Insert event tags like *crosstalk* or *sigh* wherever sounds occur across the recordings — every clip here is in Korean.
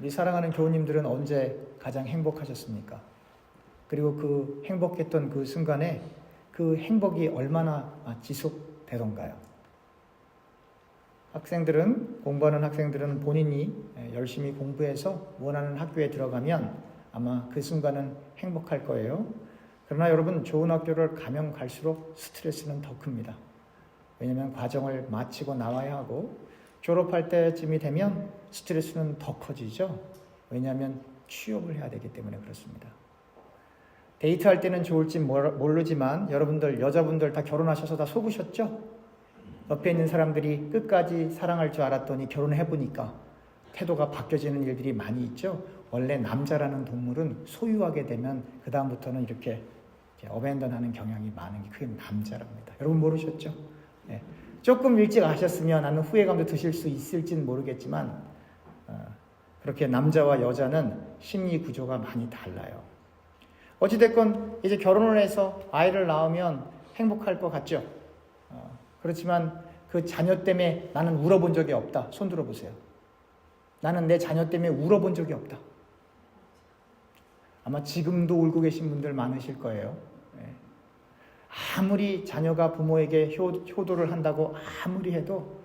우리 사랑하는 교우님들은 언제 가장 행복하셨습니까? 그리고 그 행복했던 그 순간에 그 행복이 얼마나 지속되던가요? 학생들은 공부하는 학생들은 본인이 열심히 공부해서 원하는 학교에 들어가면 아마 그 순간은 행복할 거예요. 그러나 여러분 좋은 학교를 가면 갈수록 스트레스는 더 큽니다. 왜냐하면 과정을 마치고 나와야 하고 졸업할 때쯤이 되면 스트레스는 더 커지죠. 왜냐하면 취업을 해야 되기 때문에 그렇습니다. 데이트할 때는 좋을지 모르지만 여러분들 여자분들 다 결혼하셔서 다 속으셨죠? 옆에 있는 사람들이 끝까지 사랑할 줄 알았더니 결혼해 보니까 태도가 바뀌어지는 일들이 많이 있죠. 원래 남자라는 동물은 소유하게 되면 그 다음부터는 이렇게 어벤던하는 경향이 많은 게 그게 남자랍니다. 여러분 모르셨죠? 네. 조금 일찍 아셨으면 나는 후회감도 드실 수 있을지는 모르겠지만 어, 그렇게 남자와 여자는 심리 구조가 많이 달라요. 어찌됐건 이제 결혼을 해서 아이를 낳으면 행복할 것 같죠? 어, 그렇지만 그 자녀 때문에 나는 울어본 적이 없다. 손 들어보세요. 나는 내 자녀 때문에 울어본 적이 없다. 아마 지금도 울고 계신 분들 많으실 거예요. 예. 아무리 자녀가 부모에게 효, 효도를 한다고 아무리 해도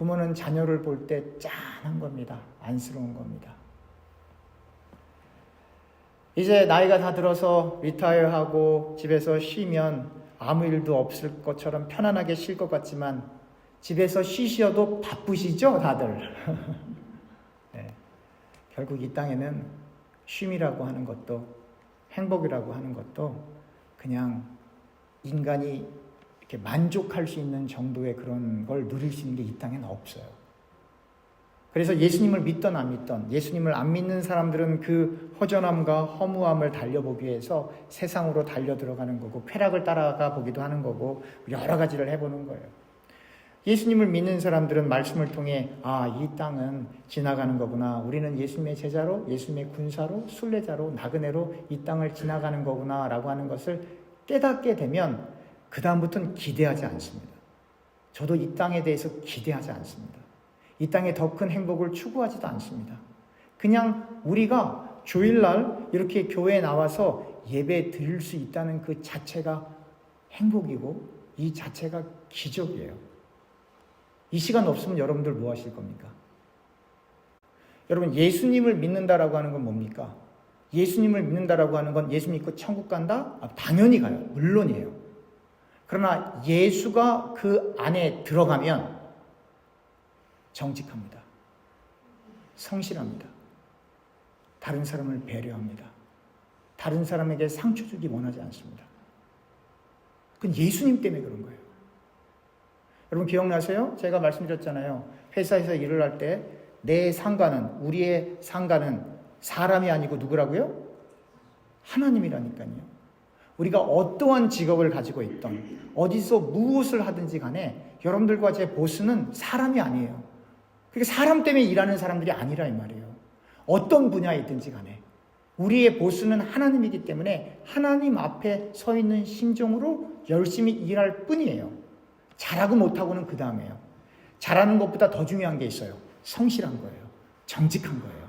부모는 자녀를 볼 때 짠한 겁니다. 안쓰러운 겁니다. 이제 나이가 다 들어서 리타이어하고 집에서 쉬면 아무 일도 없을 것처럼 편안하게 쉴 것 같지만 집에서 쉬셔도 바쁘시죠, 다들. *laughs* 네. 결국 이 땅에는 쉼이라고 하는 것도 행복이라고 하는 것도 그냥 인간이 이렇게 만족할 수 있는 정도의 그런 걸 누릴 수 있는 게 이 땅에는 없어요. 그래서 예수님을 믿던 안 믿던 예수님을 안 믿는 사람들은 그 허전함과 허무함을 달려보기 위해서 세상으로 달려 들어가는 거고 쾌락을 따라가 보기도 하는 거고 여러 가지를 해보는 거예요. 예수님을 믿는 사람들은 말씀을 통해 아, 이 땅은 지나가는 거구나. 우리는 예수님의 제자로, 예수님의 군사로, 순례자로, 나그네로 이 땅을 지나가는 거구나. 라고 하는 것을 깨닫게 되면 그 다음부터는 기대하지 않습니다. 저도 이 땅에 대해서 기대하지 않습니다. 이 땅에 더 큰 행복을 추구하지도 않습니다. 그냥 우리가 주일날 이렇게 교회에 나와서 예배 드릴 수 있다는 그 자체가 행복이고 이 자체가 기적이에요. 이 시간 없으면 여러분들 뭐 하실 겁니까? 여러분 예수님을 믿는다라고 하는 건 뭡니까? 예수님을 믿는다라고 하는 건 예수 믿고 천국 간다? 아, 당연히 가요. 물론이에요. 그러나 예수가 그 안에 들어가면 정직합니다. 성실합니다. 다른 사람을 배려합니다. 다른 사람에게 상처 주기 원하지 않습니다. 그건 예수님 때문에 그런 거예요. 여러분 기억나세요? 제가 말씀드렸잖아요. 회사에서 일을 할 때 내 상관은 우리의 상관은 사람이 아니고 누구라고요? 하나님이라니까요. 우리가 어떠한 직업을 가지고 있던 어디서 무엇을 하든지 간에 여러분들과 제 보스는 사람이 아니에요. 그게 사람 때문에 일하는 사람들이 아니라 이 말이에요. 어떤 분야에 있든지 간에 우리의 보스는 하나님이기 때문에 하나님 앞에 서 있는 심정으로 열심히 일할 뿐이에요. 잘하고 못하고는 그 다음에요. 잘하는 것보다 더 중요한 게 있어요. 성실한 거예요. 정직한 거예요.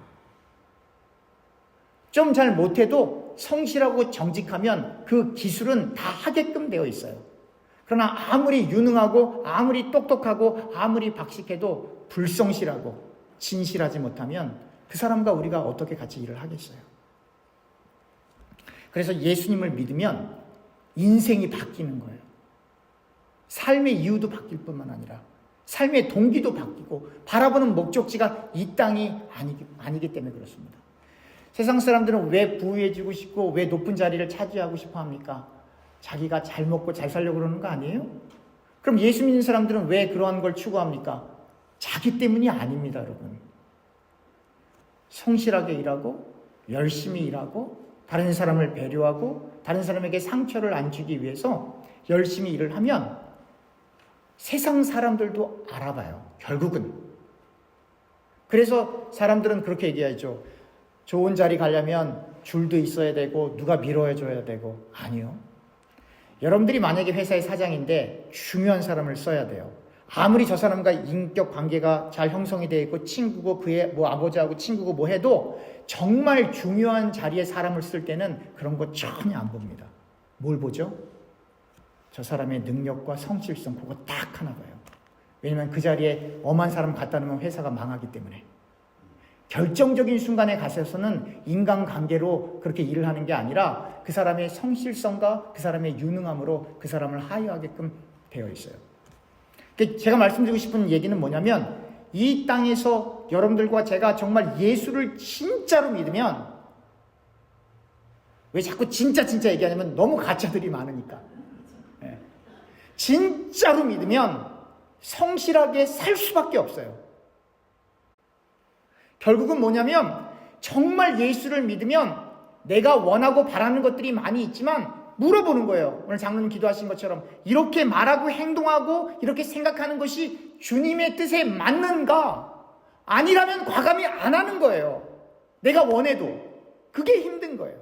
좀 잘 못해도 성실하고 정직하면 그 기술은 다 하게끔 되어 있어요. 그러나 아무리 유능하고 아무리 똑똑하고 아무리 박식해도 불성실하고 진실하지 못하면 그 사람과 우리가 어떻게 같이 일을 하겠어요? 그래서 예수님을 믿으면 인생이 바뀌는 거예요. 삶의 이유도 바뀔 뿐만 아니라 삶의 동기도 바뀌고 바라보는 목적지가 이 땅이 아니기, 아니기 때문에 그렇습니다. 세상 사람들은 왜 부유해지고 싶고 왜 높은 자리를 차지하고 싶어 합니까? 자기가 잘 먹고 잘 살려고 그러는 거 아니에요? 그럼 예수 믿는 사람들은 왜 그러한 걸 추구합니까? 자기 때문이 아닙니다, 여러분. 성실하게 일하고, 열심히 일하고, 다른 사람을 배려하고, 다른 사람에게 상처를 안 주기 위해서 열심히 일을 하면 세상 사람들도 알아봐요. 결국은. 그래서 사람들은 그렇게 얘기하죠. 좋은 자리 가려면 줄도 있어야 되고, 누가 밀어줘야 되고. 아니요. 여러분들이 만약에 회사의 사장인데 중요한 사람을 써야 돼요. 아무리 저 사람과 인격 관계가 잘 형성이 되어 있고 친구고 그의 뭐 아버지하고 친구고 뭐 해도 정말 중요한 자리에 사람을 쓸 때는 그런 거 전혀 안 봅니다. 뭘 보죠? 저 사람의 능력과 성실성 그거 딱 하나 봐요. 왜냐면 그 자리에 엄한 사람 갖다 놓으면 회사가 망하기 때문에. 결정적인 순간에 가서서는 인간관계로 그렇게 일을 하는 게 아니라 그 사람의 성실성과 그 사람의 유능함으로 그 사람을 하유하게끔 되어 있어요. 그 제가 말씀드리고 싶은 얘기는 뭐냐면 이 땅에서 여러분들과 제가 정말 예수를 진짜로 믿으면 왜 자꾸 진짜 진짜 얘기하냐면 너무 가짜들이 많으니까. 예. 진짜로 믿으면 성실하게 살 수밖에 없어요. 결국은 뭐냐면 정말 예수를 믿으면 내가 원하고 바라는 것들이 많이 있지만 물어보는 거예요. 오늘 장로님 기도하신 것처럼 이렇게 말하고 행동하고 이렇게 생각하는 것이 주님의 뜻에 맞는가? 아니라면 과감히 안 하는 거예요. 내가 원해도 그게 힘든 거예요.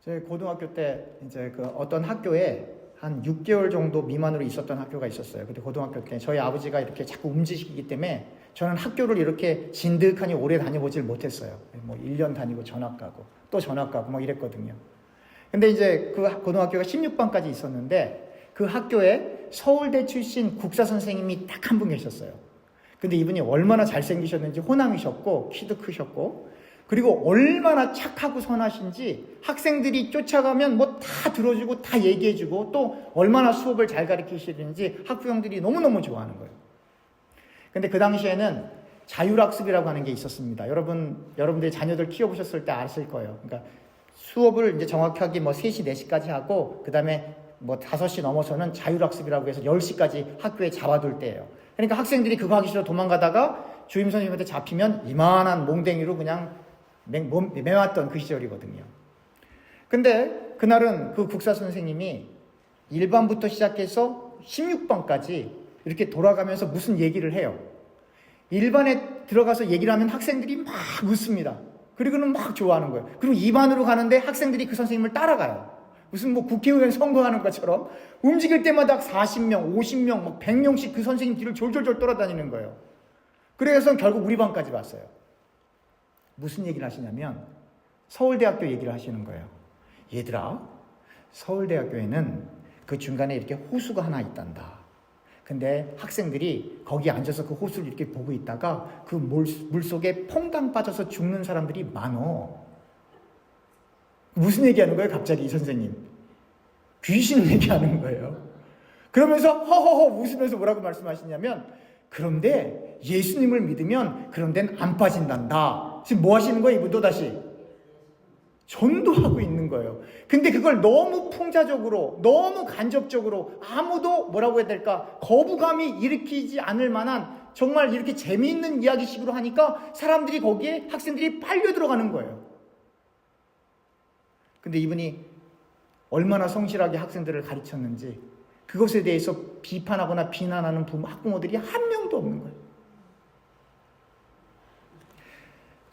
저희 고등학교 때 이제 그 어떤 학교에 한 6개월 정도 미만으로 있었던 학교가 있었어요. 그때 고등학교 때 저희 아버지가 이렇게 자꾸 움직이기 때문에 저는 학교를 이렇게 진득하니 오래 다녀보질 못했어요. 뭐 1년 다니고 전학 가고 또 전학 가고 뭐 이랬거든요. 근데 이제 그 고등학교가 16반까지 있었는데 그 학교에 서울대 출신 국사 선생님이 딱 한 분 계셨어요. 근데 이분이 얼마나 잘생기셨는지 호남이셨고 키도 크셨고 그리고 얼마나 착하고 선하신지 학생들이 쫓아가면 뭐 다 들어주고 다 얘기해주고 또 얼마나 수업을 잘 가르치시는지 학부형들이 너무너무 좋아하는 거예요. 근데 그 당시에는 자율학습이라고 하는 게 있었습니다. 여러분, 여러분들이 자녀들 키워보셨을 때 아실 거예요. 그러니까 수업을 이제 정확하게 뭐 3시, 4시까지 하고, 그 다음에 뭐 5시 넘어서는 자율학습이라고 해서 10시까지 학교에 잡아둘 때예요. 그러니까 학생들이 그거 하기 싫어 도망가다가 주임 선생님한테 잡히면 이만한 몽댕이로 그냥 매왔던 그 시절이거든요. 근데 그날은 그 국사 선생님이 1반부터 시작해서 16반까지 이렇게 돌아가면서 무슨 얘기를 해요. 1반에 들어가서 얘기를 하면 학생들이 막 웃습니다. 그리고는 막 좋아하는 거예요. 그리고 2반으로 가는데 학생들이 그 선생님을 따라가요. 무슨 뭐 국회의원 선거하는 것처럼 움직일 때마다 40명, 50명, 막 100명씩 그 선생님 뒤를 졸졸졸 돌아다니는 거예요. 그래서 결국 우리 반까지 왔어요. 무슨 얘기를 하시냐면 서울대학교 얘기를 하시는 거예요. 얘들아, 서울대학교에는 그 중간에 이렇게 호수가 하나 있단다. 근데 학생들이 거기 앉아서 그 호수를 이렇게 보고 있다가 그 물, 물 속에 퐁당 빠져서 죽는 사람들이 많어. 무슨 얘기하는 거예요, 갑자기 이 선생님? 귀신 *laughs* 얘기하는 거예요. 그러면서 허허허 웃으면서 뭐라고 말씀하시냐면, 그런데 예수님을 믿으면 그런 데는 안 빠진단다. 지금 뭐 하시는 거예요, 이분도 다시? 전도하고 있는 거예요. 근데 그걸 너무 풍자적으로, 너무 간접적으로, 아무도 뭐라고 해야 될까, 거부감이 일으키지 않을 만한 정말 이렇게 재미있는 이야기식으로 하니까 사람들이 거기에 학생들이 빨려 들어가는 거예요. 근데 이분이 얼마나 성실하게 학생들을 가르쳤는지 그것에 대해서 비판하거나 비난하는 부모, 학부모들이 한 명도 없는 거예요.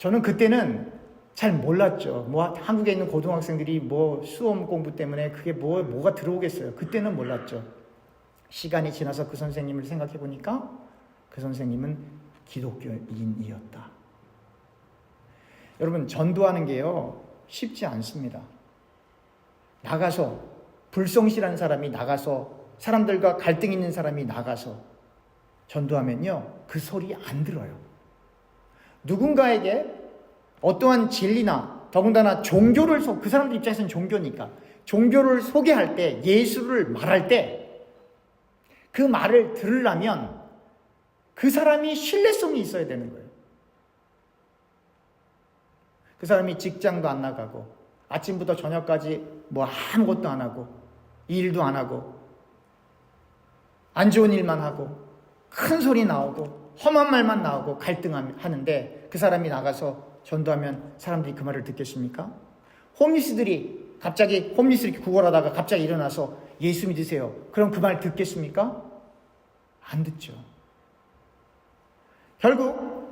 저는 그때는 잘 몰랐죠. 뭐 한국에 있는 고등학생들이 뭐 수험 공부 때문에 그게 뭐 뭐가 들어오겠어요. 그때는 몰랐죠. 시간이 지나서 그 선생님을 생각해 보니까 그 선생님은 기독교인이었다. 여러분 전도하는 게요 쉽지 않습니다. 나가서 불성실한 사람이 나가서 사람들과 갈등 있는 사람이 나가서 전도하면요 그 소리 안 들어요. 누군가에게 어떠한 진리나 더군다나 종교를 소, 그 사람들 입장에서는 종교니까 종교를 소개할 때 예수를 말할 때 그 말을 들으려면 그 사람이 신뢰성이 있어야 되는 거예요. 그 사람이 직장도 안 나가고 아침부터 저녁까지 뭐 아무것도 안 하고 일도 안 하고 안 좋은 일만 하고 큰 소리 나오고 험한 말만 나오고 갈등하는데 그 사람이 나가서 전도하면 사람들이 그 말을 듣겠습니까? 홈리스들이 갑자기 홈리스 이렇게 구걸하다가 갑자기 일어나서 예수 믿으세요. 그럼 그 말 듣겠습니까? 안 듣죠. 결국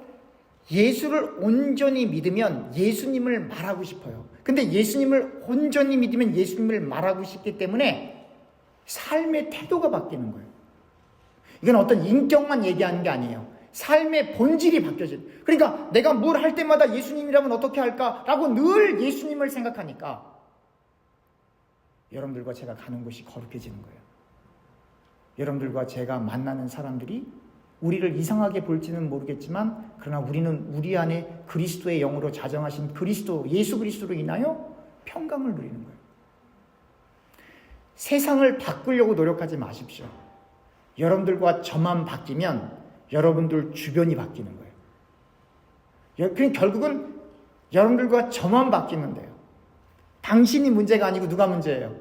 예수를 온전히 믿으면 예수님을 말하고 싶어요. 근데 예수님을 온전히 믿으면 예수님을 말하고 싶기 때문에 삶의 태도가 바뀌는 거예요. 이건 어떤 인격만 얘기하는 게 아니에요. 삶의 본질이 바뀌어진. 그러니까 내가 뭘 할 때마다 예수님이라면 어떻게 할까라고 늘 예수님을 생각하니까 여러분들과 제가 가는 곳이 거룩해지는 거예요. 여러분들과 제가 만나는 사람들이 우리를 이상하게 볼지는 모르겠지만 그러나 우리는 우리 안에 그리스도의 영으로 자정하신 그리스도 예수 그리스도로 인하여 평강을 누리는 거예요. 세상을 바꾸려고 노력하지 마십시오. 여러분들과 저만 바뀌면 여러분들 주변이 바뀌는 거예요. 결국은 여러분들과 저만 바뀌면 돼요. 당신이 문제가 아니고 누가 문제예요?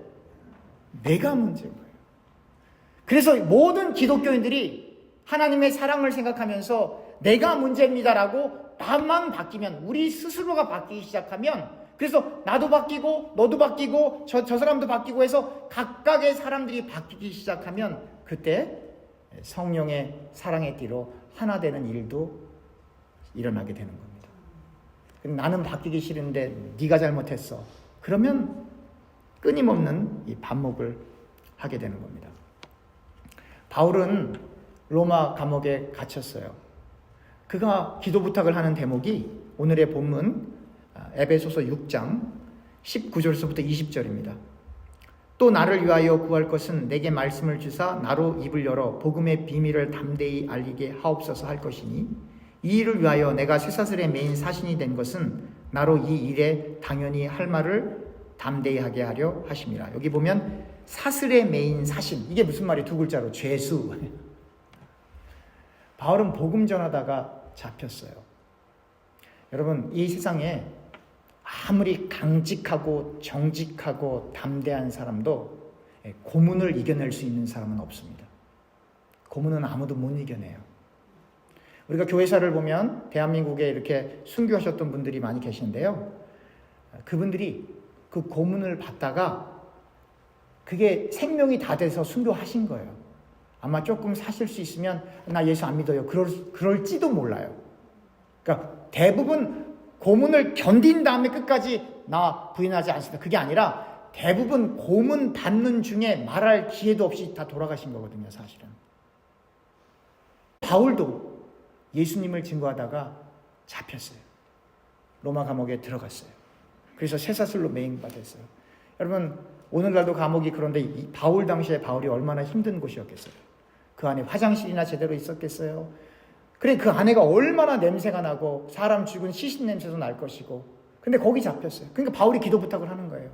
내가 문제인 거예요. 그래서 모든 기독교인들이 하나님의 사랑을 생각하면서 내가 문제입니다라고 나만 바뀌면 우리 스스로가 바뀌기 시작하면 그래서 나도 바뀌고 너도 바뀌고 저, 저 사람도 바뀌고 해서 각각의 사람들이 바뀌기 시작하면 그때 성령의 사랑의 띠로 하나 되는 일도 일어나게 되는 겁니다. 나는 바뀌기 싫은데 네가 잘못했어. 그러면 끊임없는 이 반목을 하게 되는 겁니다. 바울은 로마 감옥에 갇혔어요. 그가 기도 부탁을 하는 대목이 오늘의 본문 아, 에베소서 6장 19절서부터 20절입니다. 또 나를 위하여 구할 것은 내게 말씀을 주사 나로 입을 열어 복음의 비밀을 담대히 알리게 하옵소서 할 것이니 이 일을 위하여 내가 쇠사슬의 메인 사신이 된 것은 나로 이 일에 당연히 할 말을 담대히 하게 하려 하심이라. 여기 보면 사슬의 메인 사신 이게 무슨 말이 두 글자로 죄수. 바울은 복음 전하다가 잡혔어요. 여러분 이 세상에 아무리 강직하고 정직하고 담대한 사람도 고문을 이겨낼 수 있는 사람은 없습니다. 고문은 아무도 못 이겨내요. 우리가 교회사를 보면 대한민국에 이렇게 순교하셨던 분들이 많이 계신데요. 그분들이 그 고문을 받다가 그게 생명이 다 돼서 순교하신 거예요. 아마 조금 사실 수 있으면 나 예수 안 믿어요. 그럴, 그럴지도 몰라요. 그러니까 대부분 고문을 견딘 다음에 끝까지 나 부인하지 않습니다. 그게 아니라 대부분 고문 받는 중에 말할 기회도 없이 다 돌아가신 거거든요, 사실은. 바울도 예수님을 증거하다가 잡혔어요. 로마 감옥에 들어갔어요. 그래서 쇠사슬로 매행받았어요. 여러분, 오늘날도 감옥이 그런데 바울 당시에 바울이 얼마나 힘든 곳이었겠어요. 그 안에 화장실이나 제대로 있었겠어요. 그래 그 안에가 얼마나 냄새가 나고 사람 죽은 시신 냄새도 날 것이고 근데 거기 잡혔어요. 그러니까 바울이 기도 부탁을 하는 거예요.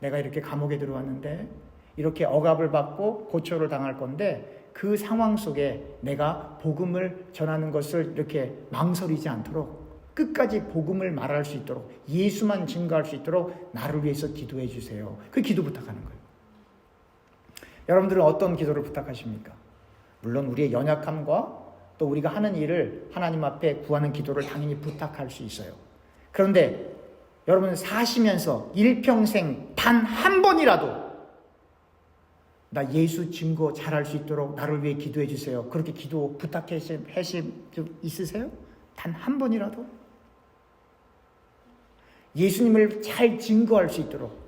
내가 이렇게 감옥에 들어왔는데 이렇게 억압을 받고 고초를 당할 건데 그 상황 속에 내가 복음을 전하는 것을 이렇게 망설이지 않도록 끝까지 복음을 말할 수 있도록 예수만 증거할 수 있도록 나를 위해서 기도해 주세요. 그 기도 부탁하는 거예요. 여러분들은 어떤 기도를 부탁하십니까? 물론 우리의 연약함과 또 우리가 하는 일을 하나님 앞에 구하는 기도를 당연히 부탁할 수 있어요. 그런데 여러분 사시면서 일평생 단 한 번이라도 나 예수 증거 잘할 수 있도록 나를 위해 기도해 주세요. 그렇게 기도 부탁해 적 있으세요? 단 한 번이라도? 예수님을 잘 증거할 수 있도록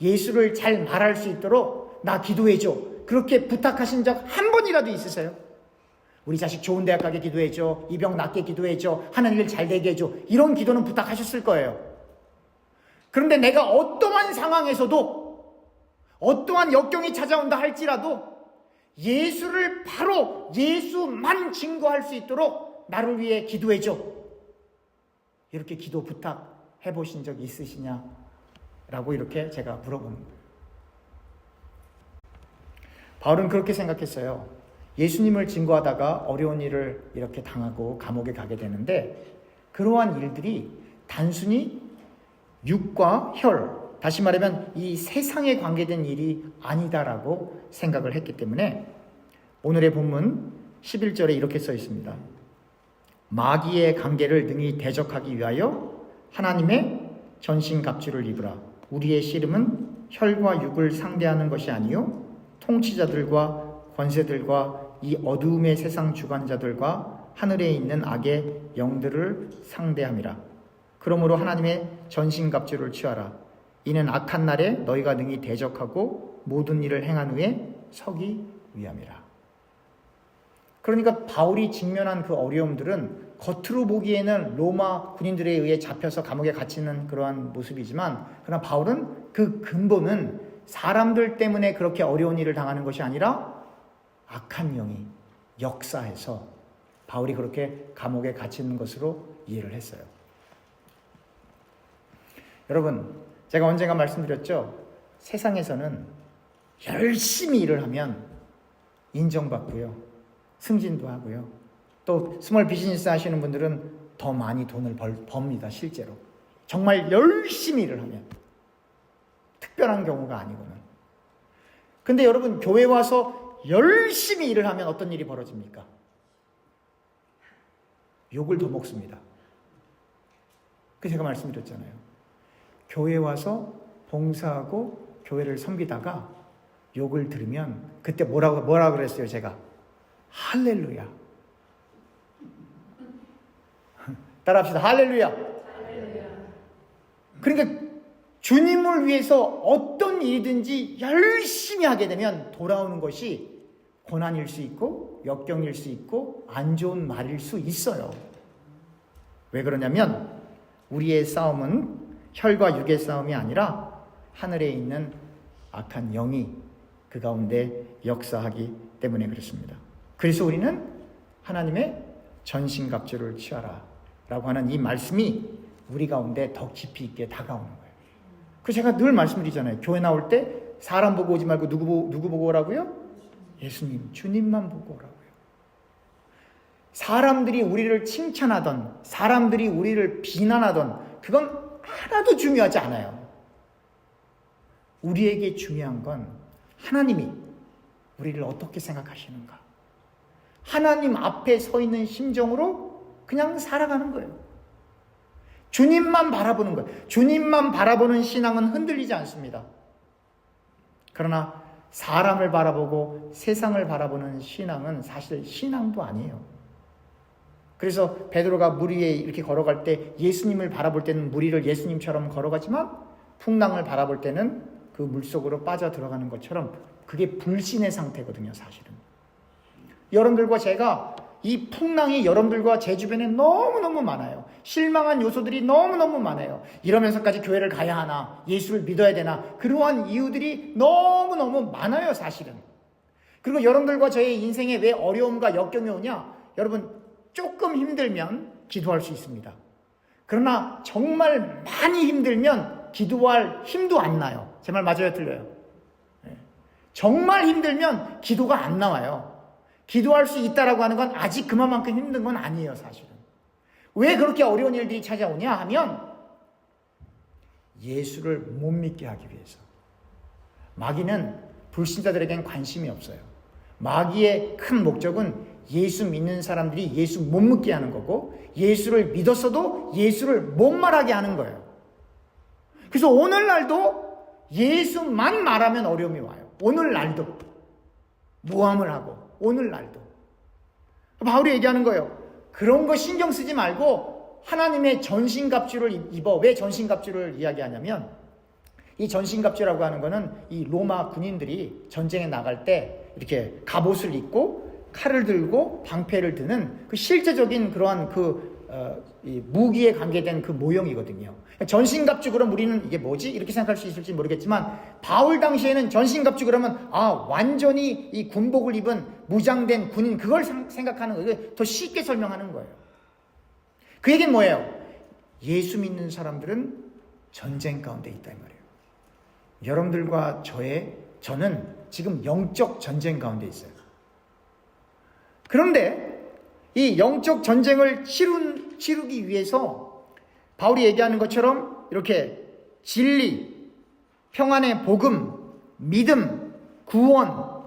예수를 잘 말할 수 있도록 나 기도해 줘. 그렇게 부탁하신 적 한 번이라도 있으세요? 우리 자식 좋은 대학 가게 기도해줘. 이 병 낫게 기도해줘. 하는 일 잘 되게 해줘. 이런 기도는 부탁하셨을 거예요. 그런데 내가 어떠한 상황에서도 어떠한 역경이 찾아온다 할지라도 예수를 바로 예수만 증거할 수 있도록 나를 위해 기도해줘. 이렇게 기도 부탁해 보신 적 있으시냐? 라고 이렇게 제가 거예요. 바울은 그렇게 생각했어요. 예수님을 증거하다가 어려운 일을 이렇게 당하고 감옥에 가게 되는데 그러한 일들이 단순히 육과 혈, 다시 말하면 이 세상에 관계된 일이 아니다라고 생각을 했기 때문에 오늘의 본문 11절에 이렇게 써 있습니다. 마귀의 관계를 능히 대적하기 위하여 하나님의 전신 갑주를 입으라. 우리의 씨름은 혈과 육을 상대하는 것이 아니요 통치자들과 권세들과 이 어두움의 세상 주관자들과 하늘에 있는 악의 영들을 상대함이라. 그러므로 하나님의 전신갑주를 취하라. 이는 악한 날에 너희가 능히 대적하고 모든 일을 행한 후에 서기 위함이라. 그러니까 바울이 직면한 그 어려움들은 겉으로 보기에는 로마 군인들에 의해 잡혀서 감옥에 갇히는 그러한 모습이지만 그러나 바울은 그 근본은 사람들 때문에 그렇게 어려운 일을 당하는 것이 아니라 악한 영이 역사해서 바울이 그렇게 감옥에 갇히는 것으로 이해를 했어요. 여러분, 제가 언젠가 말씀드렸죠? 세상에서는 열심히 일을 하면 인정받고요. 승진도 하고요. 또 스몰 비즈니스 하시는 분들은 더 많이 돈을 벌, 법니다, 실제로. 정말 열심히 일을 하면. 특별한 경우가 아니고는. 근데 여러분, 교회 와서 열심히 일을 하면 어떤 일이 벌어집니까? 욕을 더 먹습니다. 그 제가 말씀드렸잖아요. 교회 와서 봉사하고 교회를 섬기다가 욕을 들으면 그때 뭐라고 뭐라 그랬어요, 제가? 할렐루야. *laughs* 따라합시다. 할렐루야. 그러니까 주님을 위해서 어떤 일이든지 열심히 하게 되면 돌아오는 것이 고난일 수 있고 역경일 수 있고 안 좋은 말일 수 있어요. 왜 그러냐면 우리의 싸움은 혈과 육의 싸움이 아니라 하늘에 있는 악한 영이 그 가운데 역사하기 때문에 그렇습니다. 그래서 우리는 하나님의 전신갑주를 취하라 라고 하는 이 말씀이 우리 가운데 더 깊이 있게 다가오는 거예요. 그 제가 늘 말씀드리잖아요. 교회 나올 때 사람 보고 오지 말고 누구 누구 보고 오라고요? 예수님, 주님만 보고 오라고요. 사람들이 우리를 칭찬하던, 사람들이 우리를 비난하던, 그건 하나도 중요하지 않아요. 우리에게 중요한 건 하나님이 우리를 어떻게 생각하시는가. 하나님 앞에 서 있는 심정으로 그냥 살아가는 거예요. 주님만 바라보는 거예요. 주님만 바라보는 신앙은 흔들리지 않습니다. 그러나 사람을 바라보고 세상을 바라보는 신앙은 사실 신앙도 아니에요. 그래서 베드로가 물 위에 이렇게 걸어갈 때 예수님을 바라볼 때는 물 위를 예수님처럼 걸어가지만 풍랑을 바라볼 때는 그 물속으로 빠져 들어가는 것처럼 그게 불신의 상태거든요, 사실은. 여러분들과 제가 이 풍랑이 여러분들과 제 주변에 너무너무 많아요. 실망한 요소들이 너무너무 많아요. 이러면서까지 교회를 가야 하나, 예수를 믿어야 되나, 그러한 이유들이 너무너무 많아요, 사실은. 그리고 여러분들과 저의 인생에 왜 어려움과 역경이 오냐? 여러분, 조금 힘들면 기도할 수 있습니다. 그러나 정말 많이 힘들면 기도할 힘도 안 나요. 제 말 맞아요, 틀려요? 네. 정말 힘들면 기도가 안 나와요. 기도할 수 있다라고 하는 건 아직 그만큼 힘든 건 아니에요, 사실은. 왜 그렇게 어려운 일들이 찾아오냐 하면 예수를 못 믿게 하기 위해서. 마귀는 불신자들에겐 관심이 없어요. 마귀의 큰 목적은 예수 믿는 사람들이 예수 못 믿게 하는 거고 예수를 믿었어도 예수를 못 말하게 하는 거예요. 그래서 오늘날도 예수만 말하면 어려움이 와요. 오늘날도 모함을 하고 오늘날도 바울이 얘기하는 거예요. 그런 거 신경 쓰지 말고 하나님의 전신갑주를 입어 왜 전신갑주를 이야기하냐면 이 전신갑주라고 하는 거는 이 로마 군인들이 전쟁에 나갈 때 이렇게 갑옷을 입고 칼을 들고 방패를 드는 그 실제적인 그러한 그 어, 무기에 관계된 그 모형이거든요. 전신갑주 그럼 우리는 이게 뭐지? 이렇게 생각할 수 있을지 모르겠지만 바울 당시에는 전신갑주 그러면 아 완전히 이 군복을 입은 무장된 군인 그걸 생각하는 거예요. 더 쉽게 설명하는 거예요. 그 얘기는 뭐예요? 예수 믿는 사람들은 전쟁 가운데 있다 이 말이에요. 여러분들과 저의 저는 지금 영적 전쟁 가운데 있어요. 그런데 이 영적 전쟁을 치루, 치르기 위해서 바울이 얘기하는 것처럼 이렇게 진리, 평안의 복음, 믿음, 구원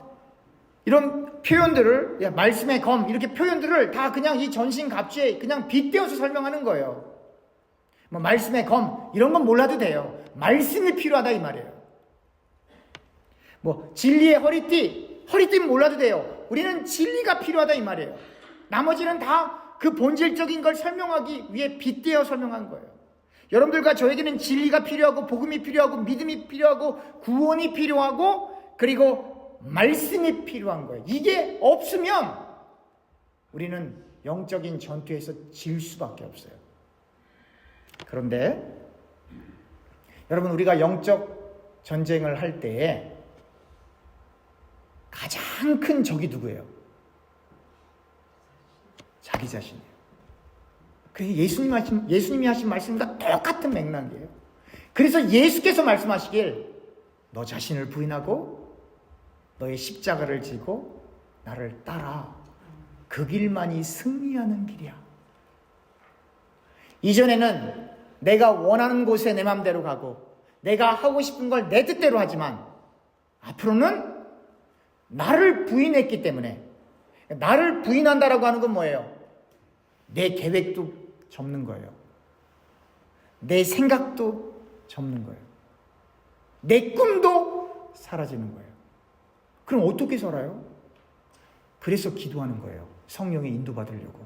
이런 표현들을 말씀의 검 이렇게 표현들을 다 그냥 이 전신 갑주에 그냥 빗대어서 설명하는 거예요. 뭐 말씀의 검 이런 건 몰라도 돼요. 말씀이 필요하다 이 말이에요. 뭐 진리의 허리띠 허리띠는 몰라도 돼요. 우리는 진리가 필요하다 이 말이에요. 나머지는 다 그 본질적인 걸 설명하기 위해 빗대어 설명한 거예요. 여러분들과 저에게는 진리가 필요하고 복음이 필요하고 믿음이 필요하고 구원이 필요하고 그리고 말씀이 필요한 거예요. 이게 없으면 우리는 영적인 전투에서 질 수밖에 없어요. 그런데 여러분 우리가 영적 전쟁을 할 때에 가장 큰 적이 누구예요? 자기 자신이에요. 그게 예수님 하신, 예수님이 하신 말씀과 똑같은 맥락이에요. 그래서 예수께서 말씀하시길 너 자신을 부인하고 너의 십자가를 지고 나를 따라 그 길만이 승리하는 길이야. 이전에는 내가 원하는 곳에 내 마음대로 가고 내가 하고 싶은 걸 내 뜻대로 하지만 앞으로는 나를 부인했기 때문에 나를 부인한다라고 하는 건 뭐예요? 내 계획도 접는 거예요. 내 생각도 접는 거예요. 내 꿈도 사라지는 거예요. 그럼 어떻게 살아요? 그래서 기도하는 거예요. 성령의 인도받으려고.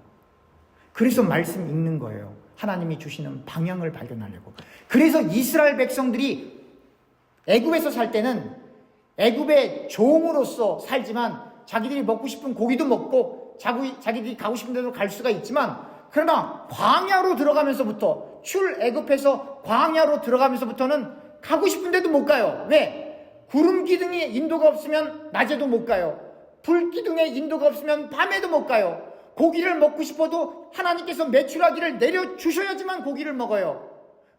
그래서 말씀 읽는 거예요. 하나님이 주시는 방향을 발견하려고. 그래서 이스라엘 백성들이 애굽에서 살 때는 애굽의 종으로서 살지만 자기들이 먹고 싶은 고기도 먹고 자기, 자기들이 가고 싶은 데로 갈 수가 있지만 그러나 광야로 들어가면서부터 출 애굽에서 광야로 들어가면서부터는 가고 싶은 데도 못 가요. 왜? 구름 기둥이 인도가 없으면 낮에도 못 가요. 불 기둥의 인도가 없으면 밤에도 못 가요. 고기를 먹고 싶어도 하나님께서 매출하기를 내려 주셔야지만 고기를 먹어요.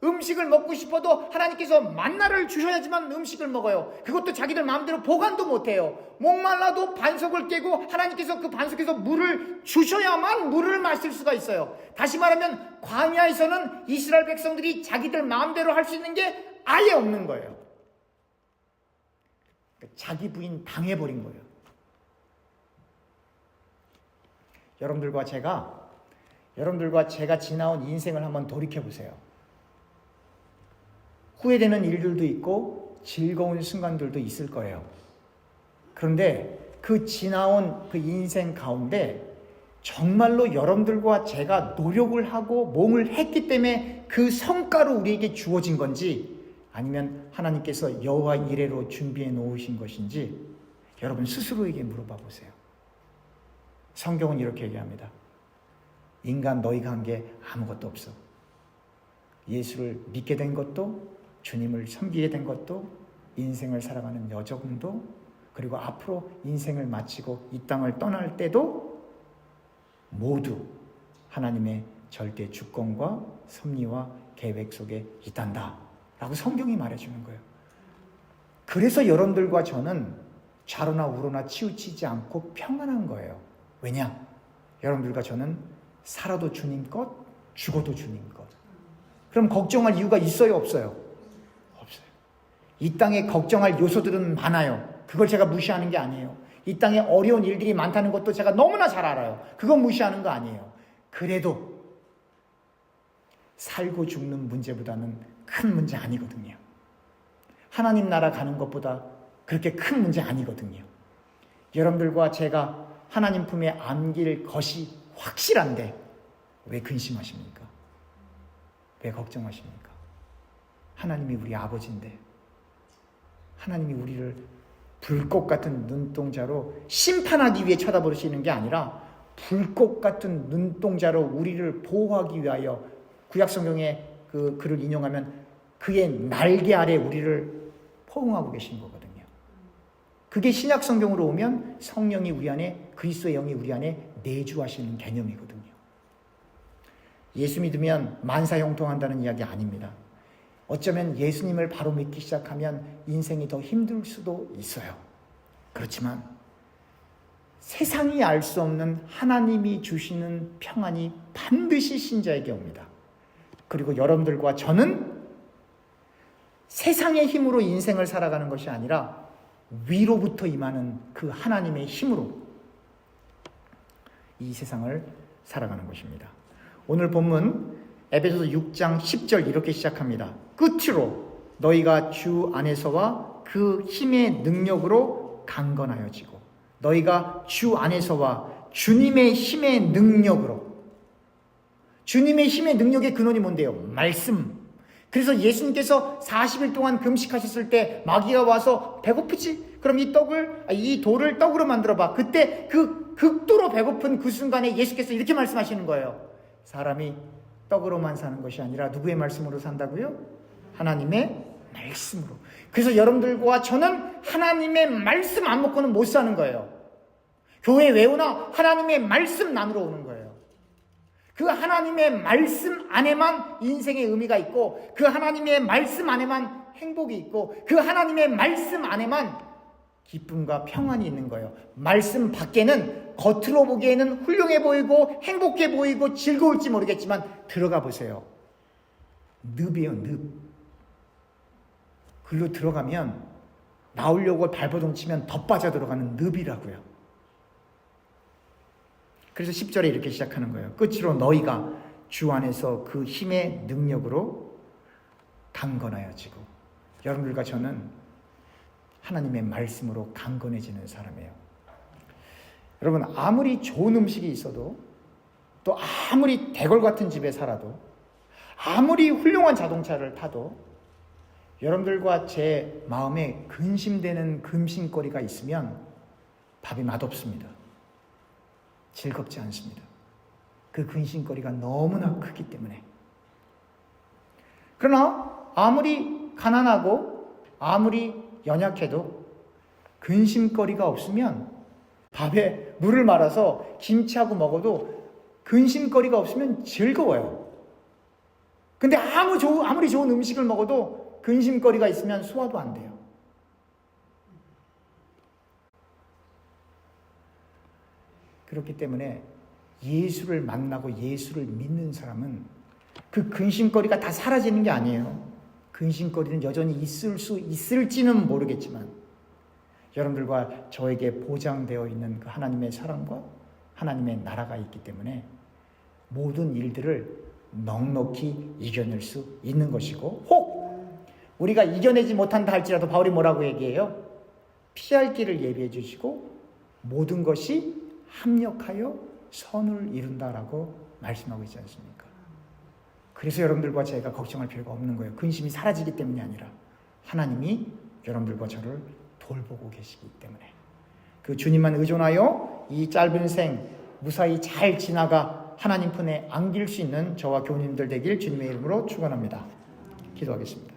음식을 먹고 싶어도 하나님께서 만나를 주셔야지만 음식을 먹어요. 그것도 자기들 마음대로 보관도 못해요. 목말라도 반석을 깨고 하나님께서 그 반석에서 물을 주셔야만 물을 마실 수가 있어요. 다시 말하면 광야에서는 이스라엘 백성들이 자기들 마음대로 할 수 있는 게 아예 없는 거예요. 자기 부인 당해버린 거예요. 여러분들과 제가 여러분들과 제가 지나온 인생을 한번 돌이켜 보세요. 후회되는 일들도 있고 즐거운 순간들도 있을 거예요. 그런데 그 지나온 그 인생 가운데 정말로 여러분들과 제가 노력을 하고 몸을 했기 때문에 그 성과로 우리에게 주어진 건지 아니면 하나님께서 여호와 이래로 준비해 놓으신 것인지 여러분 스스로에게 물어봐 보세요. 성경은 이렇게 얘기합니다. 인간 너희가 한 게 아무것도 없어. 예수를 믿게 된 것도 주님을 섬기게 된 것도 인생을 살아가는 여정도 그리고 앞으로 인생을 마치고 이 땅을 떠날 때도 모두 하나님의 절대 주권과 섭리와 계획 속에 있단다. 라고 성경이 말해주는 거예요. 그래서 여러분들과 저는 좌로나 우로나 치우치지 않고 평안한 거예요. 왜냐? 여러분들과 저는 살아도 주님 것, 죽어도 주님 것. 그럼 걱정할 이유가 있어요, 없어요? 없어요. 이 땅에 걱정할 요소들은 많아요. 그걸 제가 무시하는 게 아니에요. 이 땅에 어려운 일들이 많다는 것도 제가 너무나 잘 알아요. 그건 무시하는 거 아니에요. 그래도 살고 죽는 문제보다는 큰 문제 아니거든요. 하나님 나라 가는 것보다 그렇게 큰 문제 아니거든요. 여러분들과 제가 하나님 품에 안길 것이 확실한데 왜 근심하십니까? 왜 걱정하십니까? 하나님이 우리 아버지인데 하나님이 우리를 불꽃 같은 눈동자로 심판하기 위해 쳐다보시는 게 아니라 불꽃 같은 눈동자로 우리를 보호하기 위하여 구약 성경의 그 글을 인용하면 그의 날개 아래 우리를 포옹하고 계신 거거든요. 그게 신약 성경으로 오면 성령이 우리 안에 그리스도의 영이 우리 안에 내주하시는 개념이거든요. 예수 믿으면 만사 형통한다는 이야기 아닙니다. 어쩌면 예수님을 바로 믿기 시작하면 인생이 더 힘들 수도 있어요. 그렇지만 세상이 알 수 없는 하나님이 주시는 평안이 반드시 신자에게 옵니다. 그리고 여러분들과 저는 세상의 힘으로 인생을 살아가는 것이 아니라 위로부터 임하는 그 하나님의 힘으로 이 세상을 살아가는 것입니다. 오늘 본문 에베소서 6장 10절 이렇게 시작합니다. 끝으로 너희가 주 안에서와 그 힘의 능력으로 강건하여지고 너희가 주 안에서와 주님의 힘의 능력으로 주님의 힘의 능력의 근원이 뭔데요? 말씀. 그래서 예수님께서 40일 동안 금식하셨을 때 마귀가 와서 배고프지? 그럼 이 떡을 아, 이 돌을 떡으로 만들어 봐. 그때 그 극도로 배고픈 그 순간에 예수께서 이렇게 말씀하시는 거예요. 사람이 떡으로만 사는 것이 아니라 누구의 말씀으로 산다고요? 하나님의 말씀으로. 그래서 여러분들과 저는 하나님의 말씀 안 먹고는 못 사는 거예요. 교회 왜 오나? 하나님의 말씀 나누러 오는 거예요. 그 하나님의 말씀 안에만 인생의 의미가 있고, 그 하나님의 말씀 안에만 행복이 있고, 그 하나님의 말씀 안에만 기쁨과 평안이 있는 거예요. 말씀 밖에는 겉으로 보기에는 훌륭해 보이고, 행복해 보이고, 즐거울지 모르겠지만, 들어가 보세요. 늪이에요, 늪. 글로 들어가면, 나오려고 발버둥 치면 더 빠져 들어가는 늪이라고요. 그래서 10절에 이렇게 시작하는 거예요. 끝으로 너희가 주 안에서 그 힘의 능력으로 강건하여지고 여러분들과 저는 하나님의 말씀으로 강건해지는 사람이에요. 여러분 아무리 좋은 음식이 있어도 또 아무리 대궐 같은 집에 살아도 아무리 훌륭한 자동차를 타도 여러분들과 제 마음에 근심되는 금심거리가 있으면 밥이 맛없습니다. 즐겁지 않습니다. 그 근심거리가 너무나 크기 때문에. 그러나 아무리 가난하고 아무리 연약해도 근심거리가 없으면 밥에 물을 말아서 김치하고 먹어도 근심거리가 없으면 즐거워요. 근데 아무 좋은, 아무리 좋은 음식을 먹어도 근심거리가 있으면 소화도 안 돼요. 그렇기 때문에 예수를 만나고 예수를 믿는 사람은 그 근심거리가 다 사라지는 게 아니에요. 근심거리는 여전히 있을 수 있을지는 모르겠지만 여러분들과 저에게 보장되어 있는 그 하나님의 사랑과 하나님의 나라가 있기 때문에 모든 일들을 넉넉히 이겨낼 수 있는 것이고 혹 우리가 이겨내지 못한다 할지라도 바울이 뭐라고 얘기해요? 피할 길을 예비해 주시고 모든 것이 합력하여 선을 이룬다라고 말씀하고 있지 않습니까? 그래서 여러분들과 제가 걱정할 필요가 없는 거예요. 근심이 사라지기 때문이 아니라 하나님이 여러분들과 저를 돌보고 계시기 때문에 그 주님만 의존하여 이 짧은 생 무사히 잘 지나가 하나님 품에 안길 수 있는 저와 교우님들 되길 주님의 이름으로 축원합니다. 기도하겠습니다.